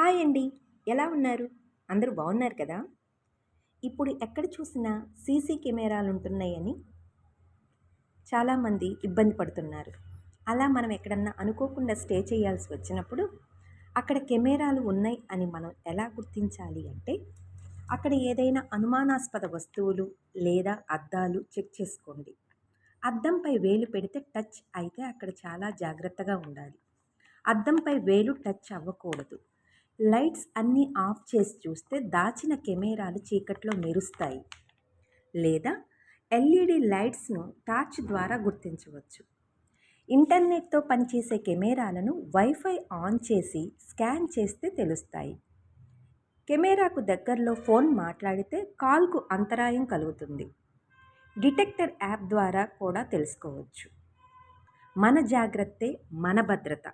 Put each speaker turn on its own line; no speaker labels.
Hi అండి. ఎలా ఉన్నారు? అందరూ బాగున్నారు కదా? ఇప్పుడు ఎక్కడ చూసినా సీసీ కెమెరాలు ఉంటున్నాయని చాలామంది ఇబ్బంది పడుతున్నారు. అలా మనం ఎక్కడన్నా అనుకోకుండా స్టే చేయాల్సి వచ్చినప్పుడు అక్కడ కెమెరాలు ఉన్నాయి అని మనం ఎలా గుర్తించాలి అంటే అక్కడ ఏదైనా అనుమానాస్పద వస్తువులు లేదా అద్దాలు చెక్ చేసుకోండి. అద్దంపై వేలు పెడితే టచ్ అయితే అక్కడ చాలా జాగ్రత్తగా ఉండాలి. అద్దంపై వేలు టచ్ అవ్వకూడదు. లైట్స్ అన్నీ ఆఫ్ చేసి చూస్తే దాచిన కెమెరాలు చీకట్లో మెరుస్తాయి. లేదా ఎల్ఈడి లైట్స్ను టార్చ్ ద్వారా గుర్తించవచ్చు. ఇంటర్నెట్తో పనిచేసే కెమెరాలను వైఫై ఆన్ చేసి స్కాన్ చేస్తే తెలుస్తాయి. కెమెరాకు దగ్గరలో ఫోన్ మాట్లాడితే కాల్కు అంతరాయం కలుగుతుంది. డిటెక్టర్ యాప్ ద్వారా కూడా తెలుసుకోవచ్చు. మన జాగ్రత్తే మన భద్రత.